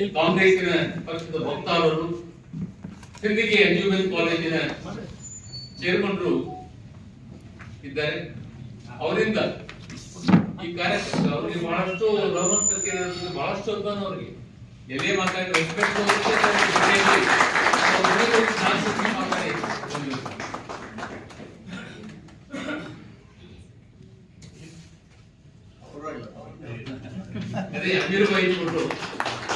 ಇಲ್ಲಿ ಕಾಂಗ್ರೆಸ್ಸಿನ ಪಕ್ಷದ ವಕ್ತಾರರು ಸಿಂದಗಿ ಅಂಜುಮನ್ ಕಾಲೇಜಿನ ಚೇರ್ಮನ್ರು ಇದ್ದಾರೆ. ಅವರಿಂದ ಈ ಕಾರ್ಯಕ್ರಮ ಅವರಿಗೆ ಬಹಳಷ್ಟು ರೋಮಂತರಿಕೆ ಬಹಳಷ್ಟು ಅಭಿಮಾನ ಅವರಿಗೆ. ಎಲ್ಲೇ ಮಾತಾಡಿ ರೆಸ್ಪೆಕ್ಟ್ ಮಾತಾಡಿ. ಅದೇ ಅಮೀರ್ ಬಾಯಿ ಕೊಟ್ಟು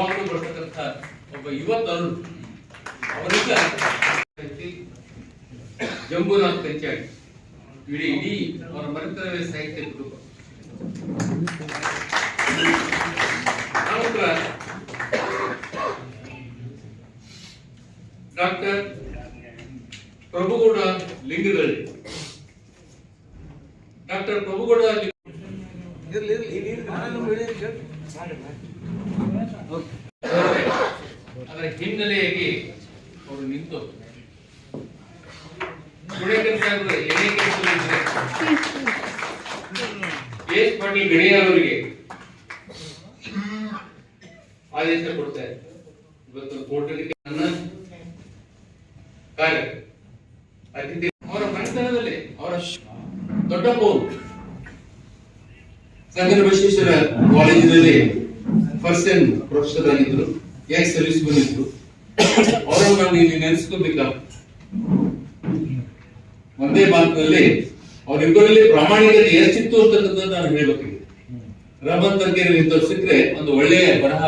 ಯಾವಾಗಲೂ ಬರ್ತಕ್ಕಂಥ ಒಬ್ಬ ಯುವ ತರುಣ್ ಅವರಿಂದ ಜಂಬೂನಾಥ್ ಕಂಚಾಡಿ ಇಡೀ ಇಡೀ ಅವರ ಮರಿತರವೇ ಸಾಹಿತ್ಯ ಕುಟುಂಬ. ಡಾಕ್ಟರ್ ಪ್ರಭುಗೌಡ ಲಿಂಗದಲ್ಲಿ ಡಾಕ್ಟರ್ ಪ್ರಭುಗೌಡ ಲಿಂಗ ಇರ್ಲಿ ಇರ್ಲಿ ನಾನು ಹೇಳಿದ್ದು ಕೇಳಿ. ಅದರ ಹಿನ್ನೆಲೆಯಾಗಿ ಅವರು ನಿಂತು ಗುಣೇಕರ್ ಸಾಹೇಬ್ರು ಏನೇ ಕೆಲಸದಲ್ಲಿದ್ರೆ ಎಸ್ ಆದೇಶ ಕೊಡ್ತಾ ಇದ್ದಾರೆ. ಇವತ್ತು ಕೋರ್ಟಲ್ಲಿ ನನ್ನ ಕಾರ್ಯ ಅತಿಥಿ ಅವರ ಮನೆತನದಲ್ಲಿ ಅವರ ದೊಡ್ಡ ಅವರು ಸಂಗನ ಬಸವೇಶ್ವರ ಕಾಲೇಜಿನಲ್ಲಿ ಫಸ್ಟ್ ಟೈಮ್ ಪ್ರೊಫೆಸರ್ ಆಗಿದ್ರು ಎಕ್ಸ್ ಸರ್ವಿಸ್ ಬಂದಿದ್ರು. ಅವರನ್ನು ನಾನು ಇಲ್ಲಿ ನೆನೆಸ್ಕೋಬೇಕ? ಒಂದೇ ಮಾತಿನಲ್ಲಿ ಅವರಿಬ್ಬರಲ್ಲಿ ಪ್ರಾಮಾಣಿಕತೆ ಎಷ್ಟಿತ್ತು ಅಂತಕ್ಕಂಥದ್ದು ನಾನು ಹೇಳ್ಬೇಕಾಗಿದೆ ರಮನ್ ತೋರಿಸಿದ್ರೆ ಒಂದು ಒಳ್ಳೆಯ ಬರಹ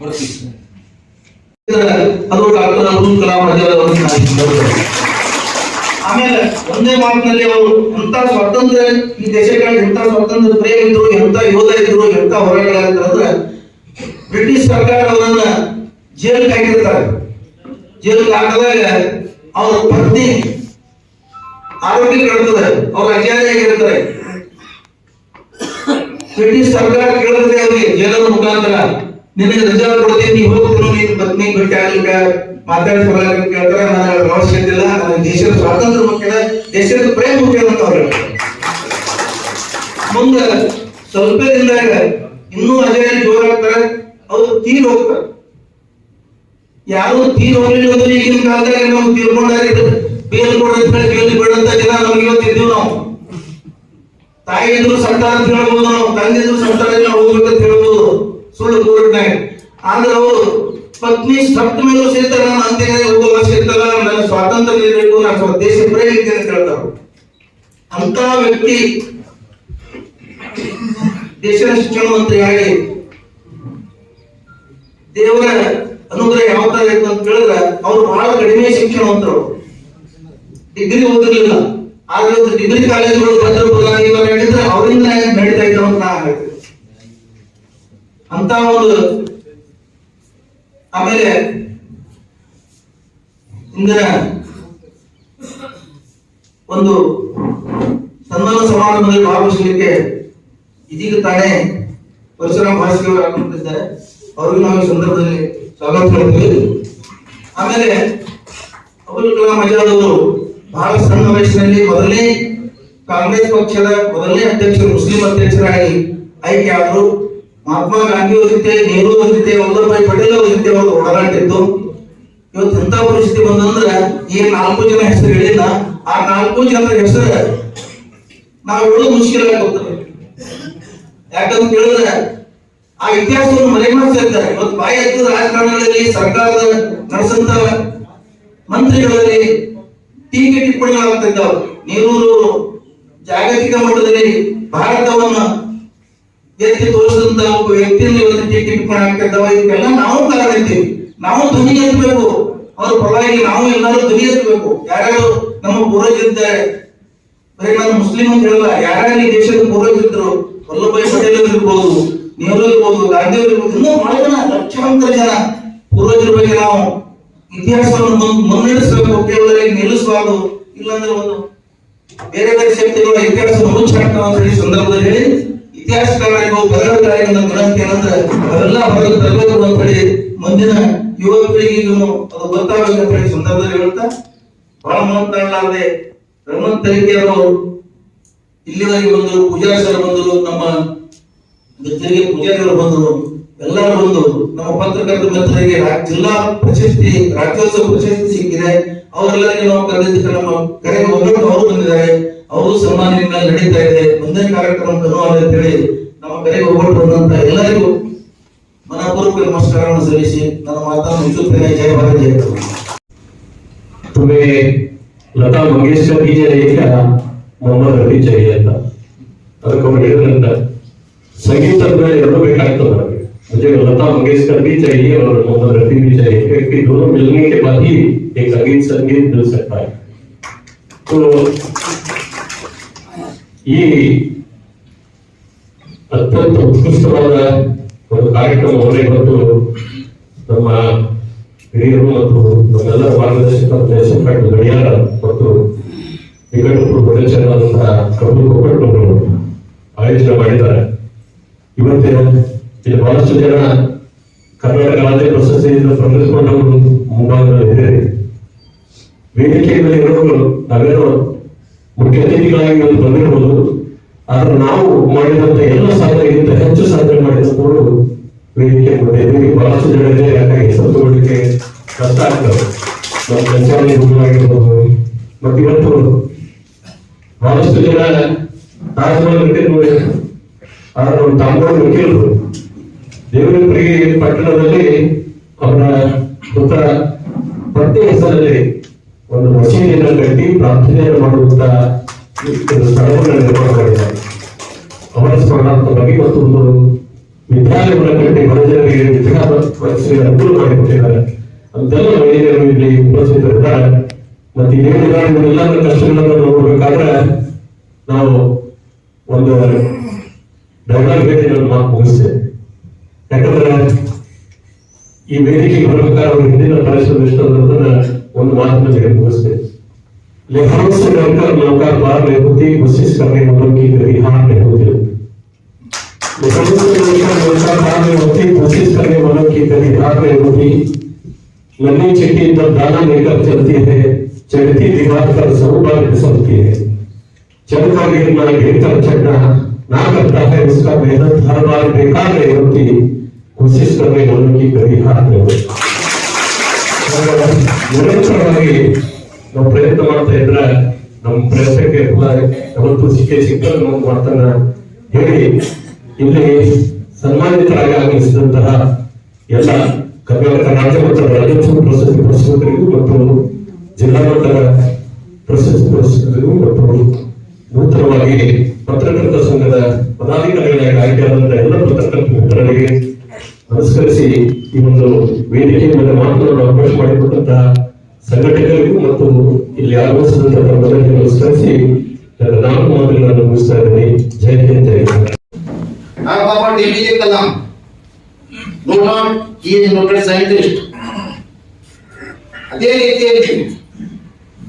ಬರುತ್ತಿದ್ದಾರೆ ಡಾಕ್ಟರ್. ಆಮೇಲೆ ಒಂದೇ ಮಾತಿನಲ್ಲಿ ಅವರು ಎಂತ ಸ್ವಾತಂತ್ರ್ಯ ಈ ದೇಶಗಳಲ್ಲಿ ಎಂತ ಸ್ವಾತಂತ್ರ್ಯ ಪ್ರೇಮ ಇದ್ರು ಎಂತ ಯೋಧ ಇದ್ರು ಎಂತ ಹೋರಾಟಗಾರರು ಅಂದ್ರೆ ಬ್ರಿಟಿಷ್ ಸರ್ಕಾರ ಅವರನ್ನ ಜೈಲ್ ಹಾಕಿರ್ತಾರೆ ಜೈಲ್ ಹಾಕಿದಾಗ ಅವ್ರ ಪತ್ನಿ ಆರೋಗ್ಯ ಕೆಡ್ತದೆ ಅವ್ರ ಅಜಾರಿಯಾಗಿರ್ತಾರೆ ಬ್ರಿಟಿಷ್ ಸರ್ಕಾರ ಕೇಳಿದ್ರೆ ಅವ್ರಿಗೆ ಮುಖ ಮುಖಾಂತರ ನಿನಗೆ ರಜಾ ಕೊಡ್ತೀನಿ ನೀವು ಹೋಗ್ತೀನಿ ನೀನು ಪತ್ನಿ ಭೇಟಿ ಆಗ್ಲಿಕ್ಕ ಮಾತಾಡಿ ಬರಲಿಕ್ಕೆ ಕೇಳ್ತಾರೆ ನನಗೆ ಅವಶ್ಯಕತೆ ಇಲ್ಲ ನನ್ನ ದೇಶದ ಸ್ವಾತಂತ್ರ್ಯ ಮುಖ್ಯ ದೇಶದ ಪ್ರೇಮ ಮುಖ್ಯ ಅಂತ ಅವ್ರು ಮುಂದ ಸ್ವಲ್ಪ ದಿನದಾಗ ಇನ್ನೂ ಅಜಯ ಜೋರಾಗ್ತಾರೆ, ಅವ್ರು ತೀರ್ ಹೋಗ್ತಾರೆ. ಯಾರು ತೀರ್ ಹೋಗ್ಲಿಲ್ಲ ಈಗಿನ ಕಾಲದಾಗ ನಮ್ಗೆ ತೀರ್ಕೊಂಡಾರೆ ಬೇಲ್ ಬೇಡ ಬೇಲ್ ಜನ ನಮ್ಗೆ ಇವತ್ತಿದ್ದೀವಿ ನಾವು ತಾಯಿ ಸಂತಾನ ಅಂತ ಹೇಳ್ಬೋದು ನಾವು ತಂದೆ ಇದ್ರು ಸಂತಾನ ಹೋಗ್ಬೇಕಂತ ಹೇಳ್ಬೋದು. ಸುಳ್ಳು ದೂರನೆ ಆದ್ರೆ ಅವರು ಪತ್ನಿ ಸತ್ತ ಮೇಲೂ ಸಹಿತ ನಾನು ಅಂತ್ಯ ಹೋಗೋ ಸೇರ್ತಾರ, ನನ್ನ ಸ್ವಾತಂತ್ರ್ಯ ಇರಬೇಕು ನಾನು ದೇಶ ಪ್ರೇಮ ಇದೆ ಅಂತ ಹೇಳ್ತಾರೆ. ಅಂತ ವ್ಯಕ್ತಿ ದೇಶ ಶಿಕ್ಷಣ ಮಂತ್ರಿಯಾಗಿ ದೇವರ ಅನುಗ್ರಹ ಯಾವ ತರ ಇತ್ತು ಅಂತ ಹೇಳಿದ್ರೆ ಅವ್ರು ಬಹಳ ಕಡಿಮೆ ಶಿಕ್ಷಣವಂತರು. ಡಿಗ್ರಿ ಓದಿರ್ಲಿಲ್ಲ. ಆದ್ರೆ ಡಿಗ್ರಿ ಕಾಲೇಜುಗಳು ಭದ್ರ ಪ್ರಧಾನಿ ಹೇಳಿದ್ರೆ ಅವರಿಂದ ನಡೀತಾ ಇದ್ದಾವ ಅಂತ ಒಂದು ಆಮೇಲೆ ಇಂದಿನ ಒಂದು ಸನ್ಮಾನ ಸಮಾರಂಭದಲ್ಲಿ ಭಾಗವಹಿಸಲಿಕ್ಕೆ ಇದೀಗ ತಾನೇ ಪರಶುರಾಮ್ ಭಾಸ್ಕರ್ ಅವರು ಆಗಮಿಸಿದ್ದಾರೆ ಅವ್ರಿಗೂ ನಾವು ಸಂದರ್ಭದಲ್ಲಿ ಸ್ವಾಗತ ಹೇಳ್ತೀವಿ. ಆಮೇಲೆ ಅಬುಲ್ ಕಲಾಂ ಅವರು ಬಹಳ ಸಣ್ಣ ವಯಸ್ಸಿನಲ್ಲಿ ಮೊದಲನೇ ಕಾಂಗ್ರೆಸ್ ಪಕ್ಷದ ಮೊದಲನೇ ಅಧ್ಯಕ್ಷರು, ಮುಸ್ಲಿಂ ಅಧ್ಯಕ್ಷರಾಗಿ ಆಯ್ಕೆ ಆದರು. ಮಹಾತ್ಮ ಗಾಂಧಿ ಅವರ ಜೊತೆ ನೆಹರು ಅವರ ಜೊತೆ, ವಲ್ಲಭಭಾಯಿ ಪಟೇಲ್ ಅವರ ಜೊತೆ ಅವರು ಒಡನಾಟ ಇತ್ತು ಇವತ್ತು ಎಂತ ಪರಿಸ್ಥಿತಿ ಬಂದಂದ್ರೆ ಈ ನಾಲ್ಕು ಜನ ಹೆಸರು ಹೇಳಿಲ್ಲ. ಆ ನಾಲ್ಕು ಜನರ ಹೆಸರು ನಾವು ಹೇಳೋದು ಮುಷ್ಕಿಲ ಆಗುತ್ತೆ ಯಾಕಂತ ಹೇಳಿದ್ರೆ, ಆ ಇತಿಹಾಸವನ್ನು ಮನೆ ಮಾಡಿಸಿರ್ತಾರೆ ಇವತ್ತು ಬಾಯಿ ಹತ್ತಿದ ರಾಜಕಾರಣಗಳಲ್ಲಿ, ಸರ್ಕಾರದ ನಡೆಸಂತ ಮಂತ್ರಿಗಳಲ್ಲಿ ಟೀಕೆ ಟಿಪ್ಪಣಿಗಳಾಗುತ್ತಿದ್ದವು ನೀರೂರು ಜಾಗತಿಕ ಮಟ್ಟದಲ್ಲಿ ಭಾರತವನ್ನು ಎತ್ತಿ ತೋರಿಸಿದಂತ ಒಬ್ಬ ವ್ಯಕ್ತಿಯಲ್ಲಿ ಇವತ್ತು ಟೀಕೆ ಟಿಪ್ಪಣಿ ಆಗ್ತಿದ್ದವ. ಇದಕ್ಕೆಲ್ಲ ನಾವು ಕಾರಣ ಇದ್ದೀವಿ. ನಾವು ಧ್ವನಿ ಎತ್ತಬೇಕು ಅವ್ರ ಪರವಾಗಿ ನಾವು ಎಲ್ಲರೂ ಧ್ವನಿ ಎತ್ತಬೇಕು ಯಾರ್ಯಾರು ನಮ್ಮ ಪೂರ್ವಜರಿದ್ದಾರೆ. ಬರೀ ನಾನು ಮುಸ್ಲಿಂ ಅಂತ ಹೇಳಲ್ಲ ಈ ದೇಶದ ಪೂರ್ವಜರಿದ್ರು ವಲ್ಲಭಾಯಿ ಪಟೇಲ್ ಇರ್ಬೋದು, ನೆಹರು ಇರ್ಬೋದು, ಗಾಂಧಿ ಇರ್ಬೋದು, ಇನ್ನೂ ಬಹಳ ಜನ, ಲಕ್ಷಾಂತರ ಜನ ಪೂರ್ವಜರ ಬಗ್ಗೆ ನಾವು ಇತಿಹಾಸವನ್ನು ಮುನ್- ಮುನ್ನಡೆಸಬೇಕು. ಕೇವಲ ನಿಲ್ಲಿಸಬಾರ್ದು ಇಲ್ಲಾಂದ್ರೆ ಒಂದು ಬೇರೆ ಬೇರೆ ಶಕ್ತಿಗಳು ಇತಿಹಾಸ ಹೇಳಿ ಸಂದರ್ಭದಲ್ಲಿ ಹೇಳಿ, ಇತಿಹಾಸಕಾರರಿಗೂ ಬರಹಗಾರರಿಗೂ ವಿನಂತಿ ಏನಂದ್ರೆ ಅವೆಲ್ಲ ಹೊರಗೆ ತರಬೇಕು ಅಂತ ಹೇಳಿ ಮುಂದಿನ ಯುವ ಪೀಳಿಗೆಗೂ ಅದು ಗೊತ್ತಾಗಬೇಕು ಅಂತ ಹೇಳಿ ಸಂದರ್ಭದಲ್ಲಿ ಹೇಳ್ತಾ, ಬಹಳ ಮಾತನಾಡಲಾರದೆ ರಮಣ್ ತರೀಕೆಯವರು ಇಲ್ಲಿವರೆಗೆ ಬಂದರು ಪೂಜಾರಿ ಸರ್ ಬಂದರು, ನಮ್ಮ ಮಿತ್ರರಿಗೆ ಪೂಜಾರಿಗಳು ಬಂದರು. ಎಲ್ಲರೂ ಬಂದು ನಮ್ಮ ಪತ್ರಕರ್ತ ಮಿತ್ರರಿಗೆ ರಾ- ಜಿಲ್ಲಾ ಪ್ರಶಸ್ತಿ ರಾಜ್ಯೋತ್ಸವ ಪ್ರಶಸ್ತಿ ಸಿಕ್ಕಿದೆ ಅವರೆಲ್ಲರಿಗೆ ನಾವು ಕರೆದಿದ್ದಕ್ಕೆ ನಮ್ಮ ಕರೆಗೆ ಒಗ್ಗಟ್ಟು ಅವರು ಬಂದಿದ್ದಾರೆ ಅವರು ಸನ್ಮಾನದಿಂದ ನಡೀತಾ ಇದೆ ಮುಂದಿನ ಕಾರ್ಯಕ್ರಮ ಕನುವಾದ ಅಂತ ಹೇಳಿ ನಮ್ಮ ಕರೆಗೆ ಒಗ್ಗಟ್ಟು ಬಂದಂತ ಎಲ್ಲರಿಗೂ ಮನಪೂರ್ವಕ ನಮಸ್ಕಾರವನ್ನು ಸಲ್ಲಿಸಿ ನನ್ನ ಮಾತನ್ನು ಮುಗಿಸುತ್ತೇನೆ ಜಯ ಭಾರತ್ ಜಯ ಕರ್ನಾಟಕ. तुम्हें लता मंगेशकर की चाहिए क्या ಮೊಹಮ್ಮದ್ ರಫಿ चाहिए ಅಂತ ಅದಕ್ಕೆ ಅವ್ರು ಹೇಳಿದ್ರಂತ ಸಂಗೀತದ ಎರಡು ಬೇಕಾಗ್ತದೆ ನನಗೆ मुझे लता मंगेशकर भी चाहिए और मोहम्मद रफी भी चाहिए क्योंकि दोनों मिलने के बाद ही एक संगीत संगीत मिल सकता है तो ಈ ಅತ್ಯಂತ ಉತ್ಕೃಷ್ಟವಾದ ಒಂದು ಕಾರ್ಯಕ್ರಮವನ್ನು ಇವತ್ತು ನಮ್ಮ ಹಿರಿಯರು ಮತ್ತು ನಮ್ಮೆಲ್ಲರ ಮಾರ್ಗದರ್ಶಕ ದೇಶಪಾಂಡ್ ಗಡಿಯಾರ ಮತ್ತು ನಿಕಟಪುರ ಪ್ರದೇಶಗಳಾದಂತಹ ಕಬ್ಬು ಕೊಪ್ಪಟ್ಟವರು ಆಯೋಜನೆ ಮಾಡಿದ್ದಾರೆ ಇವತ್ತಿನ ಇಲ್ಲಿ ಬಹಳಷ್ಟು ಜನ ಕರ್ನಾಟಕ ರಾಜ್ಯ ಪ್ರಶಸ್ತಿಯಿಂದ ಸ್ಪರ್ಧಿಸಿಕೊಂಡವರು ಮುಂಭಾಗದಲ್ಲಿ ಇದೆ ವೇದಿಕೆಯ ಮೇಲೆ ಇರೋರು ನಾವೇನೋ ಮುಖ್ಯ ಅತಿಥಿಗಳಾಗಿ ಇವತ್ತು ಬಂದಿರಬಹುದು ಆದ್ರೆ ನಾವು ಮಾಡಿದಂತ ಎಲ್ಲ ಸಾಧನೆಗಿಂತ ಹೆಚ್ಚು ಸಾಧನೆ ಮಾಡಿದವರು ವೇದಿಕೆ ಮುಂದೆ ಇದ್ದೀವಿ. ಬಹಳಷ್ಟು ಜನ ಇದೆ ಯಾಕಾಗಿ ಸತ್ತುಕೊಳ್ಳಿಕ್ಕೆ ಕಷ್ಟ ಆಗ್ತದೆ. ನಮ್ಮ ಮತ್ತೆ ಇವತ್ತು ಬಹಳಷ್ಟು ಜನ ತಾಜ್ಮಹಲ್ ನೋಡಿ, ಆದ್ರೆ ನಮ್ಮ ತಾಂಬೋಳಿ ವಕೀಲರು ದೇವರಪುರಿ ಪಟ್ಟಣದಲ್ಲಿ ಅವರ ಪುತ್ರ ಪತ್ತೆ ಹೆಸರಲ್ಲಿ ಒಂದು ಮಸೀದಿಯನ್ನು ಕಟ್ಟಿ ಪ್ರಾರ್ಥನೆಯನ್ನು ಮಾಡುವಂತ ಸ್ಥಳವನ್ನು ನಿರ್ಮಾಣ ಮಾಡಿದ್ದಾರೆ ಅವರ ಸ್ಮರಣಾರ್ಥವಾಗಿ ಮತ್ತು ಒಂದು ವಿದ್ಯಾಲಯವನ್ನು ಕಟ್ಟಿ ಜನರಿಗೆ ವಿದ್ಯಾಭ್ಯಾಸಕ್ಕೆ ಅನುಕೂಲ ಮಾಡಿಕೊಟ್ಟಿದ್ದಾರೆ. ಅಂತೆಲ್ಲ ಮಹಿಳೆಯರು ಇಲ್ಲಿ ಉಪಸ್ಥಿತರಿದ್ದಾರೆ. ಮತ್ತೆ ಏನು ಇವರೆಲ್ಲರ ಕಷ್ಟಗಳನ್ನು ನೋಡಬೇಕಾದ್ರೆ ನಾವು ಒಂದು ಡೈಲಾಗ್ ಹೇಳಿ ನಾನು ಮಾತು ಮುಗಿಸ್ತೇನೆ ಯಾಕಂದ್ರೆ ಈ ವೇದಿಕೆಗೆ ಬರ್ಬೇಕಾದ್ರೆ ಅವ್ರ ಹಿಂದಿನ ಪರಿಶ್ರಮ ಎಷ್ಟು ಅನ್ನೋದನ್ನ ಒಂದು ಮಾತಿನ ಜಗತ್ ಮುಗಿಸ್ತೇನೆ लिहाज से डरकर नौका पार नहीं होती कोशिश करने वालों की कभी हार नहीं होती लिहाज से डरकर नौका पार नहीं होती कोशिश करने वालों की कभी हार नहीं होती नन्ही चिट्ठी जब दाना लेकर चलती है चढ़ती दीवार पर सब बार फिसलती है चढ़कर गिरना गिरकर चढ़ना ना करता है उसका मेहनत हर बार बेकार नहीं होती कोशिश करने वालों की कभी हार नहीं होती ನಿರಂತರವಾಗಿ ನಾವು ಪ್ರಯತ್ನ ಮಾಡ್ತಾ ಇದ್ರೆ ನಮ್ಮ ಪ್ರಯತ್ನಕ್ಕೆ ಫಲ ಯಾವತ್ತು ಸಿಕ್ಕೇ ಸಿಕ್ಕಲ್ಲ ನಮ್ಮ ಮಾತನ್ನ ಹೇಳಿ ಇಲ್ಲಿ ಸನ್ಮಾನಿತರಾಗಿ ಆಗಮಿಸಿದಂತಹ ಎಲ್ಲ ಕರ್ನಾಟಕ ರಾಜ್ಯ ಮಟ್ಟದ ರಾಜ್ಯೋತ್ಸವ ಪ್ರಶಸ್ತಿ ಪುರಸ್ಕೃತರಿಗೂ ಮತ್ತು ಜಿಲ್ಲಾ ಮಟ್ಟದ ಪ್ರಶಸ್ತಿ ಪುರಸ್ಕೃತರಿಗೂ ಮತ್ತು ಅದೇ ರೀತಿಯಲ್ಲಿ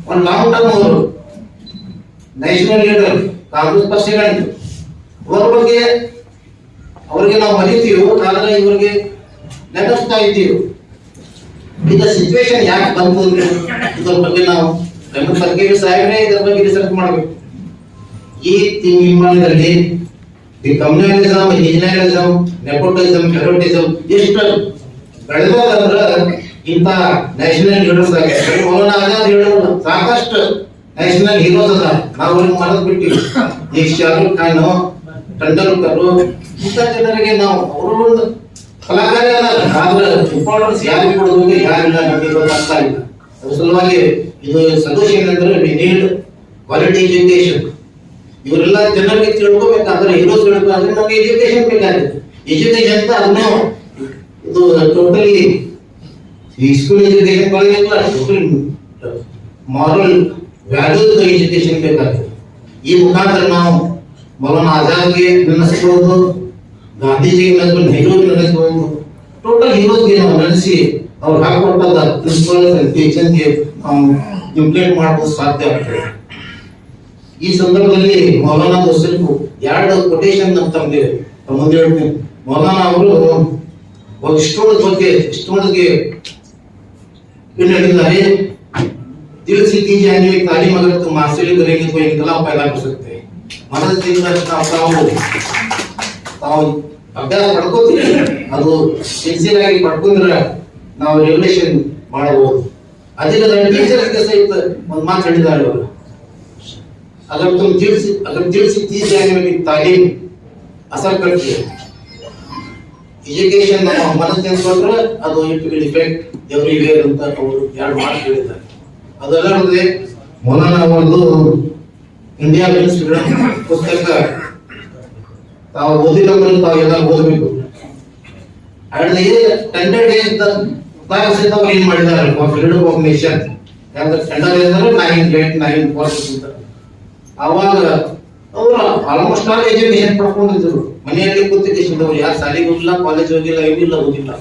ಒಂದು ಲಾಂಗ್ ಟರ್ಮ್ ಅವರು ನ್ಯಾಷನಲ್ ಲೀಡರ್ ಕಾಂಗ್ರೆಸ್ ಪಕ್ಷಗಳಿದ್ದು ಅವರ ಬಗ್ಗೆ ಅವರಿಗೆ ನಾವು ಮರಿತೀವಿ ಆದರೆ ಇವರಿಗೆ ನೆನಪಿಸ್ತಾ ಇದ್ದೀವಿ. ಈಗ ಸಿಚುವೇಶನ್ ಯಾಕೆ ಬಂತು ಅಂದ್ರೆ ಇದ್ರ ಬಗ್ಗೆ ನಾವು ನಮ್ಮ ಸರ್ಕಾರಿ ಸಾಹೇಬ್ರೆ ಇದರ ಬಗ್ಗೆ ರಿಸರ್ಚ್ ಮಾಡಬೇಕು. ಈ ತೀರ್ಮಾನದಲ್ಲಿ ಈ ಕಮ್ಯುನಲಿಸಮ್ ಇಂಜಿನಿಯರಿಸಮ್ ನೆಪೋಟಿಸಮ್ ಫೆರೋಟಿಸಮ್ ಎಷ್ಟು ಬೆಳೆದಂದ್ರ ಇಂಥ ನ್ಯಾಷನಲ್ ಹೀರೋಸ್ ಆಗಿರ್ತಾರೆ ಮೌಲಾನ ಆಜಾದ್ ಸಾಕಷ್ಟು ನ್ಯಾಷನಲ್ ಹೀರೋಸ್ ಅದ ನಾವು ಅವ್ರಿಗೆ ಬಿಟ್ಟಿವಿ. ಈಗ ಶಾರುಖ್ ಖಾನ್ ಟಂಡೂಲ್ಕರ್ ಇಂಥ ಜನರಿಗೆ ನಾವು ಅವರು ಒಂದು ಕಲಾಕಾರ ಆದ್ರೆ ಇಂಪಾರ್ಟೆನ್ಸ್ ಯಾರಿಗೆ ಕೊಡೋದು ಯಾರಿಲ್ಲ, ನಮಗೆ ಗೊತ್ತಾಗ್ತಾ ಇಲ್ಲ. ಅದ್ರ ಸಲುವಾಗಿ ಇದು ಸಂತೋಷ ಏನಂದ್ರೆ ವಿ ನೀಡ್ ಕ್ವಾಲಿಟಿ ಎಜುಕೇಶನ್ ಇವರೆಲ್ಲ ಜನರಿಗೆ ತಿಳ್ಕೊಬೇಕಾದ್ರೆ ಹೀರೋಸ್ ತಿಳ್ಕೊಬೇಕಾದ್ರೆ ನಮಗೆ ಎಜುಕೇಶನ್ ಬೇಕಾಗಿದೆ ಎಜುಕೇಶನ್ ಅಂತ ಅದನ್ನು ಇದು ಟೋಟಲಿ ಈ school education college total moral values education ಬೇಕಾಗ್ತದೆ. ಈ ಮುಖಾಂತರ ನಾವು ಮೌಲಾನ ಆಜಾದ್ಗೆ ನೆನೆಸ್ಬೋದು ಗಾಂಧೀಜಿಗೆ ನೆನೆಸ್ಬೋದು ನೆಹರೂಗೆ ನೆನೆಸ್ಬೋದು ಟೋಟಲ್ ಹೀರೋಸ್ಗೆ ನಾವು ನೆನೆಸಿ ಅವ್ರು ಹಾಕೊಟ್ಟದ ಪ್ರಿನ್ಸಿಪಲ್ ಟೀಚರ್ಗೆ ನಾವು ಇಂಪ್ಲಿಮೆಂಟ್ ಮಾಡಬಹುದು ಸಾಧ್ಯ ಆಗ್ತದೆ. ಈ ಸಂದರ್ಭದಲ್ಲಿ ಮೌಲಾನಾ ದೋಸ್ತರಿಗೂ ಎರಡು ಕೊಟೇಶನ್ ನಮ್ಮ ತಮಗೆ ಮುಂದೆ ಹೇಳ್ತೀನಿ. ಮೌಲಾನಾ ಅವರು ಇಷ್ಟೋಳ ಬಗ್ಗೆ ಇಷ್ಟೋಳಿಗೆ ಏನು ಹೇಳಿದ್ದಾರೆ दिल से की जाने वाली तालीम अगर तुम हासिल करेंगे तो इनकलाब पैदा कर सकते हैं ಮನದ ತಿಂಗಳ ತಾವು ತಾವು ಅಭ್ಯಾಸ ಪಡ್ಕೋತೀವಿ ಅದು ಸಿನ್ಸಿಯರ್ ಆಗಿ ಪಡ್ಕೊಂಡ್ರೆ ನಾವು ರೆಗ್ಯುಲೇಷನ್ ಮಾಡಬಹುದು ಅದಕ್ಕೆ ಟೀಚರ್ಸ್ಗೆ ಸಹಿತ ಒಂದು ಮಾತು ಹೇಳಿದ್ದಾರೆ ಅವರು अगर तुम दिल से अगर दिल से की जाने वाली तालीम असर करती है ಎಜುಕೇಶನ್ ನಮ್ಮ ಮನಸ್ಸಿನ ಬಂದ್ರೆ ಅದು ಇಟ್ ವಿಲ್ ಇಫೆಕ್ಟ್ ಎವ್ರಿವೇರ್ ಅಂತ ಅವರು ಎರಡು ಮಾತು ಹೇಳಿದ್ದಾರೆ. ಅದಲ್ಲದೆ ಮೊದಲ ಒಂದು ಇಂಡಿಯಾ ಮೆನ್ಸ್ ಫ್ರೀಡಮ್ ಪುಸ್ತಕ ತಾವು ಅಂದ್ರೆ ತಾವು ಎಲ್ಲ ಓದಬೇಕು. ಅಲ್ಲಿ ಟೆಂಡರ್ ಡೇಸ್ ಅಂತ ಅವ್ರು ಏನ್ ಮಾಡಿದ್ದಾರೆ ಫ್ರೀಡಮ್ ಆಫ್ ನೇಷನ್ ಯಾಕಂದ್ರೆ ಟೆಂಡರ್ ಡೇಸ್ ಅಂದ್ರೆ ನೈನ್ ಡೇಟ್ ನೈನ್ ಫೋರ್ಸ್ ಅವಾಗ ಅವರು ಆಲ್ಮೋಸ್ಟ್ ಆಲ್ ಎಜುಕೇಶನ್ ಪಡ್ಕೊಂಡಿದ್ರು ಮನೆಯಲ್ಲಿ ಕೂತಿದ್ದವ್ರು ಯಾರು ಶಾಲೆಗೆ ಹೋಗಿಲ್ಲ ಕಾಲೇಜ್ ಹೋಗಿಲ್ಲ ಏನಿಲ್ಲ ಓದಿಲ್ಲ.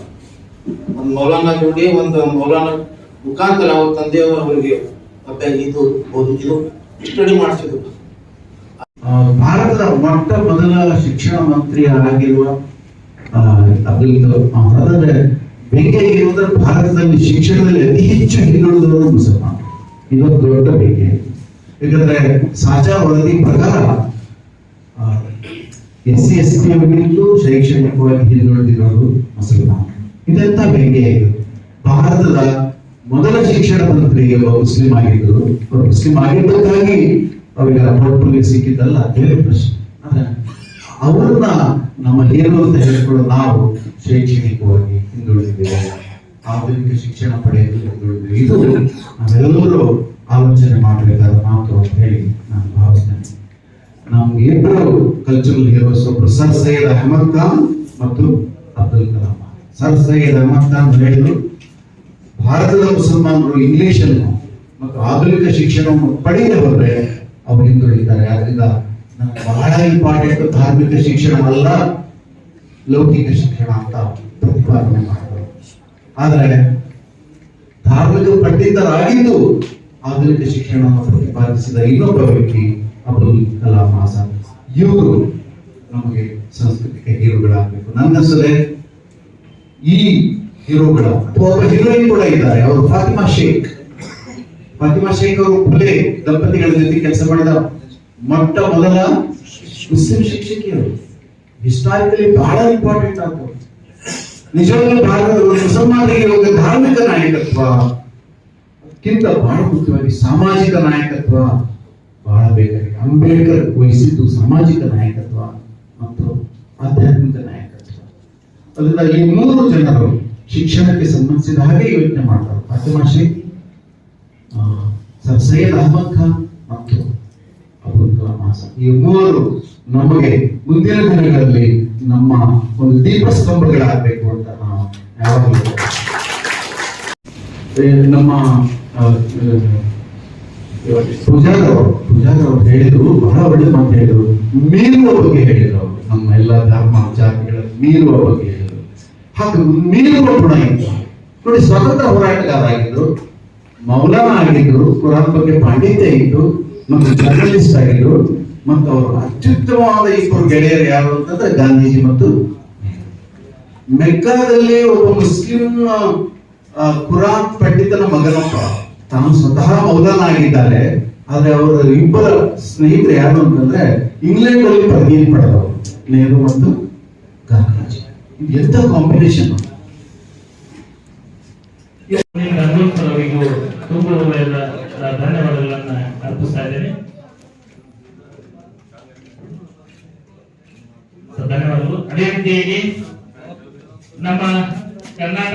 ಒಂದು ಮೌಲಾನ ಜೋಡಿ, ಒಂದು ಮೌಲಾನ ಮುಖಾಂತರ ಅವ್ರ ತಂದೆಯವರು ಅವರಿಗೆ ಇದು ಓದು, ಇದು ಸ್ಟಡಿ ಮಾಡಿಸಿದ್ರು. ಭಾರತದ ಮೊಟ್ಟ ಮೊದಲ ಶಿಕ್ಷಣ ಮಂತ್ರಿ ಆಗಿರುವ ಅವರಾದ್ರೆ ಬೆಂಕಿಗೆ ಭಾರತದಲ್ಲಿ ಶಿಕ್ಷಣದಲ್ಲಿ ಅತಿ ಹೆಚ್ಚು ಹಿಂದುಳಿದವರು ಮುಸಲ್ಮಾನ ಇದೊಂದು ದೊಡ್ಡ ಬೆಂಕಿ ಯಾಕಂದ್ರೆ ಸಾಚಾ ವರದಿ ಪ್ರಕಾರ ಎಸ್ ಸಿ ಎಸ್ ಟಿ ಅವರಿಗೂ ಶೈಕ್ಷಣಿಕವಾಗಿ ಹಿಂದುಳಿದಿರೋದು ಮುಸಲ್ಮಾನ ಇದೆಂತ ಬೆಂಕಿ ಭಾರತದ ಮೊದಲ ಶಿಕ್ಷಣ ಮಂತ್ರಿಗೆ ಮುಸ್ಲಿಂ ಆಗಿದ್ರು ಅವ್ರು ಮುಸ್ಲಿಂ ಆಗಿದ್ದಕ್ಕಾಗಿ ಅವರಿಗೆ ಪೋರ್ಟ್ಫೋಲಿಯೋ ಸಿಕ್ಕಿದ್ದಲ್ಲ, ಬೇರೆ ಪ್ರಶ್ನೆ. ಆದ್ರೆ ಅವ್ರನ್ನ ನಮ್ಮ ಹೀರೋ ಅಂತ ಹೇಳ್ಕೊಳ್ಳೋ ನಾವು ಶೈಕ್ಷಣಿಕವಾಗಿ ಹಿಂದುಳಿದಿದ್ದೇವೆ. ಆಧುನಿಕ ಶಿಕ್ಷಣ ಪಡೆಯಲು ಹಿಂದುಳಿದಿದ್ದೇವೆ. ಇದು ನಾವೆಲ್ಲರೂ ಆಲೋಚನೆ ಮಾಡಬೇಕಾದ ಮಾತು ಅಂತ ಹೇಳಿ ನಾನು ಭಾವಿಸ್ತೇನೆ. ನಮ್ಗೆ ಇಬ್ಬರು ಕಲ್ಚರಲ್ ಹೀರೋಸ್ ಒಬ್ರು ಸರ್ ಸೈಯದ್ ಅಹಮದ್ ಖಾನ್ ಮತ್ತು ಅಬ್ದುಲ್ ಕಲಾಂ. ಸರ್ ಸೈಯದ್ ಅಹಮದ್ ಖಾನ್ ಹೇಳಿದ್ರು. ಭಾರತದ ಮುಸಲ್ಮಾನರು ಇಂಗ್ಲಿಷ್ ಅನ್ನು ಮತ್ತು ಆಧುನಿಕ ಶಿಕ್ಷಣವನ್ನು ಪಡೆಯದೆ ಹೋದ್ರೆ ಅವರು ಹಿಂದುಳಿದ್ದಾರೆ ಆದ್ರಿಂದ ನಮ್ಗೆ ಬಹಳ ಇಂಪಾರ್ಟೆಂಟ್ ಧಾರ್ಮಿಕ ಶಿಕ್ಷಣವಲ್ಲ, ಲೌಕಿಕ ಶಿಕ್ಷಣ ಅಂತ ಪ್ರತಿಪಾದನೆ ಮಾಡಿದರು. ಆದರೆ ಧಾರ್ಮಿಕ ಪಂಡಿತರಾಗಿದ್ದು ಆಧುನಿಕ ಶಿಕ್ಷಣವನ್ನು ಪ್ರತಿಪಾದಿಸಿದ ಇನ್ನೊಬ್ಬ ವ್ಯಕ್ತಿ ಅಬ್ದುಲ್ ಕಲಾಂ ಆಜಾದ್ ಇವರು ನಮಗೆ ಸಾಂಸ್ಕೃತಿಕ ಹೀರೋಗಳಾಗಬೇಕು. ನನ್ನ ಹೆಸರೇ ಈ ಹೀರೋಗಳ, ಅಥವಾ ಒಬ್ಬ ಹೀರೋಯಿನ್ ಕೂಡ ಇದ್ದಾರೆ. ಅವರು ಫಾತಿಮಾ ಶೇಖ್. ಫಾತಿಮಾ ಶೇಖ್ ಅವರು ಫುಲೆ ದಂಪತಿಗಳ ಜೊತೆ ಕೆಲಸ ಮಾಡಿದ ಮೊಟ್ಟ ಮೊದಲ ಮುಸ್ಲಿಂ ಶಿಕ್ಷಕಿಯರು ಹಿಸ್ಟಾರಿಕಲಿ ಬಹಳ ಇಂಪಾರ್ಟೆಂಟ್ ಆಗ್ತದೆ ನಿಜವಾಗ್ಲೂ ಭಾರತದ ಮುಸಲ್ಮಾನರಿಗೆ ಧಾರ್ಮಿಕ ನಾಯಕತ್ವ ಅದಕ್ಕಿಂತ ಬಹಳ ಮುಖ್ಯವಾಗಿ ಸಾಮಾಜಿಕ ನಾಯಕತ್ವ ಬಹಳ ಬೇಕಾಗಿದೆ. ಅಂಬೇಡ್ಕರ್ ವಹಿಸಿದ್ದು ಸಾಮಾಜಿಕ ನಾಯಕತ್ವ ಮತ್ತು ಆಧ್ಯಾತ್ಮಿಕ ನಾಯಕತ್ವ. ಅದರಿಂದ ಈ ಮೂರು ಜನರು ಶಿಕ್ಷಣಕ್ಕೆ ಸಂಬಂಧಿಸಿದ ಹಾಗೆ ಯೋಚನೆ ಮಾಡ್ತಾರೆ. ಫಾತಿಮಾ ಶೇಖ್ ಆ, ಸರ್ ಸೈಯದ್ ಅಹಮದ್ ಖಾನ್ ಮತ್ತು ಅಬ್ದುಲ್ ಕಲಾಂ ಆಜಾದ್ ಈ ಮೂವರು ನಮಗೆ ಮುಂದಿನ ದಿನಗಳಲ್ಲಿ ನಮ್ಮ ಒಂದು ದೀಪಸ್ತಂಭಗಳಾಗಬೇಕು ಅಂತ ನಾವು ಯಾವಾಗಲೂ ಏ, ಅವರು ಪೂಜಾರವರು ಹೇಳಿದ್ರು, ಬಹಳ ಒಳ್ಳೆ ಮಾತು ಹೇಳಿದ್ರು. ಮೀರುವ ಬಗ್ಗೆ ಹೇಳಿದ್ರು ಅವರು. ನಮ್ಮ ಎಲ್ಲ ಧರ್ಮ ಜಾತಿಗಳ ಮೀರುವ ಬಗ್ಗೆ ಹೇಳಿದ್ರು. ಹಾಗೆ ಮೀರುವ ಗುಣ ಇತ್ತು ನೋಡಿ, ಸ್ವತಂತ್ರ ಹೋರಾಟಗಾರ ಆಗಿದ್ರು ಮೌಲಾನ ಆಗಿದ್ರು ಕುರಾನ್ ಬಗ್ಗೆ ಪಾಂಡಿತ್ಯ ಇತ್ತು ಮತ್ತು ಜರ್ನಲಿಸ್ಟ್ ಆಗಿದ್ರು, ಮತ್ತು ಅವರು ಅತ್ಯುತ್ತಮವಾದ ಇಬ್ಬರು ಗೆಳೆಯರು ಯಾರು ಅಂತಂದ್ರೆ ಗಾಂಧೀಜಿ ಮತ್ತು ಮೆಕ್ಕಾದಲ್ಲಿ ಒಬ್ಬ ಮುಸ್ಲಿಂ ಕುರಾನ್ ಪಂಡಿತನ ಮಗನೊಬ್ಬ. ತಾನು ಸ್ವತಃ ಮೌಲಾನ ಆಗಿದ್ದಾರೆ ಆದ್ರೆ ಅವರ ಇಬ್ಬರ ಸ್ನೇಹಿತರು ಯಾರು ಅಂತಂದ್ರೆ ಇಂಗ್ಲೆಂಡ್ ಅಲ್ಲಿ ಪದವಿ ಪಡೆದವರು. ನೆಹರು ಮತ್ತು ಗಾಂಧೀಜಿ ಇದು ಎಂತ ಕಾಂಬಿನೇಷನ್ ಧನ್ಯವಾದಗಳನ್ನ ಅರ್ಪಿಸ್ತಾ ಇದ್ದೇನೆ ಧನ್ಯವಾದಗಳು. ಅದೇ ರೀತಿಯಾಗಿ ನಮ್ಮ ಕರ್ನಾಟಕ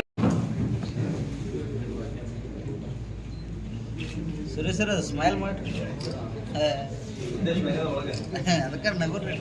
ಸುರೇಶ್ ಸರ್ ಸ್ಮೈಲ್ ಮಾಡ್ರಿ ಅದಕ್ಕೆ ನಗುರ್ರಿ